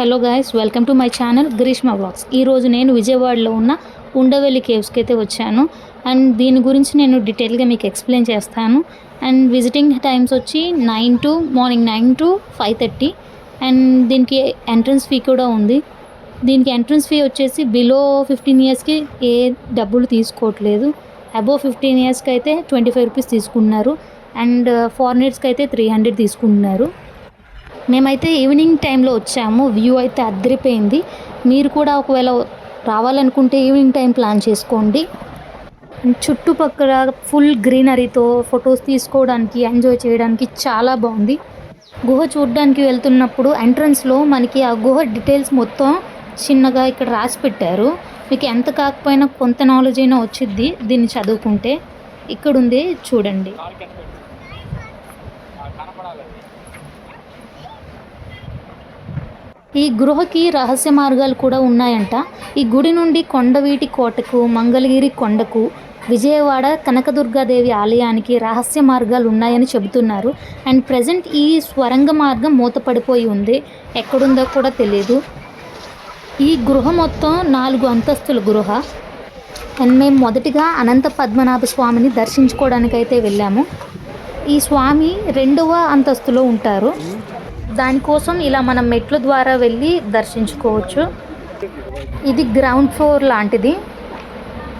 Hello guys welcome to my channel Grishma blogs ఈరోజు నేను విజయవాడలో ఉన్న ఉండవెల్లి కేవ్స్కి అయితే వచ్చాను. అండ్ దీని గురించి నేను డీటెయిల్గా మీకు ఎక్స్ప్లెయిన్ చేస్తాను. అండ్ విజిటింగ్ టైమ్స్ వచ్చి nine to morning nine to five thirty and దీనికి ఎంట్రన్స్ ఫీ కూడా ఉంది. దీనికి ఎంట్రన్స్ ఫీ వచ్చేసి బిలో ఫిఫ్టీన్ ఇయర్స్కి ఏ డబ్బులు తీసుకోవట్లేదు. అబోవ్ ఫిఫ్టీన్ ఇయర్స్కి అయితే ట్వంటీ ఫైవ్ రూపీస్ తీసుకుంటున్నారు అండ్ ఫారినర్స్కి అయితే త్రీ హండ్రెడ్ తీసుకుంటున్నారు మేమైతే ఈవినింగ్ టైంలో వచ్చాము. వ్యూ అయితే అద్దరిపోయింది మీరు కూడా ఒకవేళ రావాలనుకుంటే ఈవినింగ్ టైం ప్లాన్ చేసుకోండి. చుట్టుపక్కల ఫుల్ గ్రీనరీతో ఫొటోస్ తీసుకోవడానికి ఎంజాయ్ చేయడానికి చాలా బాగుంది. గుహ చూడడానికి వెళ్తున్నప్పుడు ఎంట్రన్స్లో మనకి ఆ గుహ డీటెయిల్స్ మొత్తం చిన్నగా ఇక్కడ రాసి పెట్టారు. మీకు ఎంత కాకపోయినా కొంత నాలెడ్జ్ అయినా వచ్చిద్ది దీన్ని చదువుకుంటే. ఇక్కడ ఉంది చూడండి ఈ గృహకి రహస్య మార్గాలు కూడా ఉన్నాయంట. ఈ గుడి నుండి కొండవీటి కోటకు మంగళగిరి కొండకు విజయవాడ కనకదుర్గాదేవి ఆలయానికి రహస్య మార్గాలు ఉన్నాయని చెబుతున్నారు. అండ్ ప్రజెంట్ ఈ స్వరంగ మార్గం మూతపడిపోయి ఉంది. ఎక్కడుందో కూడా తెలియదు ఈ గృహ మొత్తం నాలుగు అంతస్తుల గృహ. అండ్ మేము మొదటిగా అనంత పద్మనాభ స్వామిని దర్శించుకోవడానికైతే వెళ్ళాము. ఈ స్వామి రెండవ అంతస్తులో ఉంటారు. దానికోసం ఇలా మనం మెట్ల ద్వారా వెళ్ళి దర్శించుకోవచ్చు. ఇది గ్రౌండ్ ఫ్లోర్ లాంటిది.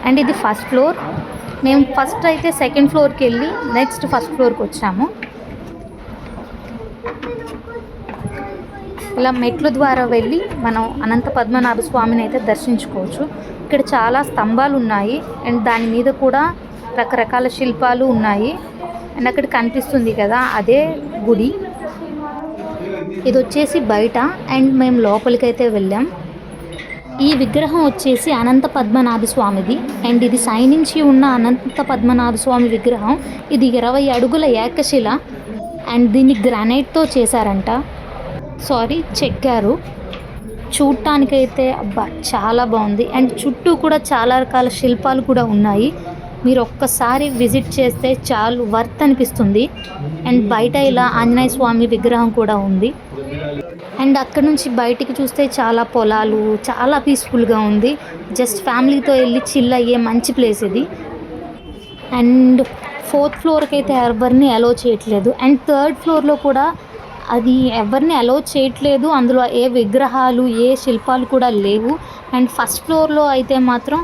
అండ్ ఇది ఫస్ట్ ఫ్లోర్. మేము ఫస్ట్ అయితే సెకండ్ ఫ్లోర్కి వెళ్ళి నెక్స్ట్ ఫస్ట్ ఫ్లోర్కి వచ్చాము. ఇలా మెట్ల ద్వారా వెళ్ళి మనం అనంత పద్మనాభ స్వామిని అయితే దర్శించుకోవచ్చు. ఇక్కడ చాలా స్తంభాలు ఉన్నాయి. అండ్ దాని మీద కూడా రకరకాల శిల్పాలు ఉన్నాయి. అండ్ అక్కడ కనిపిస్తుంది కదా అదే గుడి. ఇది వచ్చేసి బయట అండ్ మేము లోపలికైతే వెళ్ళాం. ఈ విగ్రహం వచ్చేసి అనంత పద్మనాభ స్వామిది. అండ్ ఇది సైనించి ఉన్న అనంత పద్మనాభ స్వామి విగ్రహం. ఇది ఇరవై అడుగుల ఏకశిల. అండ్ దీన్ని గ్రానైట్తో చేశారంట. సారీ చెక్కారు. చూడటానికైతే అబ్బా చాలా బాగుంది. అండ్ చుట్టూ కూడా చాలా రకాల శిల్పాలు కూడా ఉన్నాయి. మీరు ఒక్కసారి విజిట్ చేస్తే చాలు వర్త్ అనిపిస్తుంది. అండ్ బయట ఇలా ఆంజనేయ స్వామి విగ్రహం కూడా ఉంది. అండ్ అక్కడ నుంచి బయటికి చూస్తే చాలా పొలాలు చాలా పీస్ఫుల్గా ఉంది. జస్ట్ ఫ్యామిలీతో వెళ్ళి చిల్ అయ్యే మంచి ప్లేస్ ఇది. అండ్ ఫోర్త్ ఫ్లోర్కి అయితే ఎవరిని అలో చేయట్లేదు. అండ్ థర్డ్ ఫ్లోర్లో కూడా అది ఎవరిని అలో చేయట్లేదు. అందులో ఏ విగ్రహాలు ఏ శిల్పాలు కూడా లేవు. అండ్ ఫస్ట్ ఫ్లోర్లో అయితే మాత్రం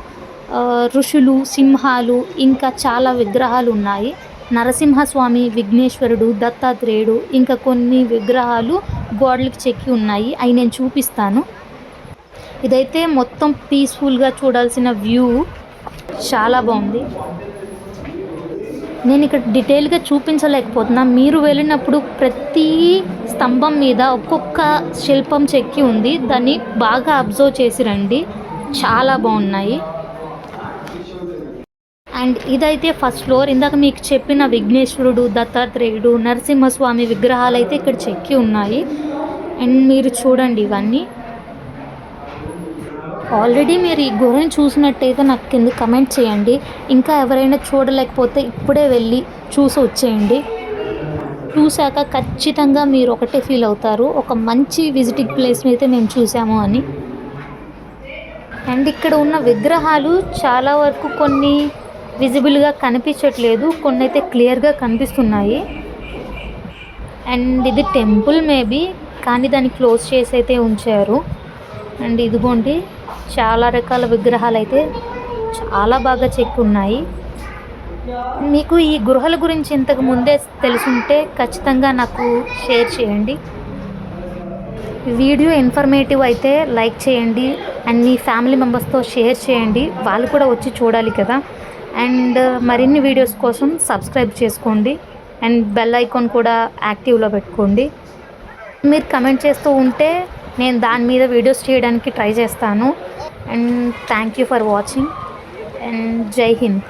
ఋషులు సింహాలు ఇంకా చాలా విగ్రహాలు ఉన్నాయి. నరసింహస్వామి విఘ్నేశ్వరుడు దత్తాత్రేయుడు ఇంకా కొన్ని విగ్రహాలు గోడలకు చెక్కి ఉన్నాయి. అవి నేను చూపిస్తాను. ఇదైతే మొత్తం పీస్ఫుల్గా చూడాల్సిన వ్యూ. చాలా బాగుంది. నేను ఇక్కడ డీటెయిల్గా చూపించలేకపోతున్నా. మీరు వెళ్ళినప్పుడు ప్రతి స్తంభం మీద ఒక్కొక్క శిల్పం చెక్కి ఉంది. దాన్ని బాగా అబ్జర్వ్ చేసి రండి. చాలా బాగున్నాయి. అండ్ ఇదైతే ఫస్ట్ ఫ్లోర్ ఇందాక మీకు చెప్పిన విఘ్నేశ్వరుడు దత్తాత్రేయుడు నరసింహస్వామి విగ్రహాలు అయితే ఇక్కడ చెక్కి ఉన్నాయి. అండ్ మీరు చూడండి ఇవన్నీ. ఆల్రెడీ మీరు ఈ గుహని చూసినట్టయితే నాకు కింద కమెంట్ చేయండి. ఇంకా ఎవరైనా చూడలేకపోతే ఇప్పుడే వెళ్ళి చూసి వచ్చేయండి. చూశాక ఖచ్చితంగా మీరు ఒకటే ఫీల్ అవుతారు. ఒక మంచి విజిటింగ్ ప్లేస్ని అయితే మేము చూసాము అని. అండ్ ఇక్కడ ఉన్న విగ్రహాలు చాలా వరకు కొన్ని విజిబుల్గా కనిపించట్లేదు. కొన్ని అయితే క్లియర్గా కనిపిస్తున్నాయి. అండ్ ఇది టెంపుల్ మేబీ కానీ దాన్ని క్లోజ్ చేసి అయితే ఉంచారు. అండ్ ఇదిగోండి చాలా రకాల విగ్రహాలు అయితే చాలా బాగా చెక్కి ఉన్నాయి మీకు ఈ గృహల గురించి ఇంతకు ముందే తెలుసుంటే ఖచ్చితంగా నాకు షేర్ చేయండి. వీడియో ఇన్ఫర్మేటివ్ అయితే లైక్ చేయండి. అండ్ మీ ఫ్యామిలీ మెంబర్స్తో షేర్ చేయండి. వాళ్ళు కూడా వచ్చి చూడాలి కదా. అండ్ మరిన్ని వీడియోస్ కోసం సబ్స్క్రైబ్ చేసుకోండి. అండ్ బెల్ ఐకాన్ కూడా యాక్టివ్లో పెట్టుకోండి. మీరు కమెంట్ చేస్తూ ఉంటే నేను దాని మీద వీడియోస్ చేయడానికి ట్రై చేస్తాను. And thank you for watching. And Jai Hind.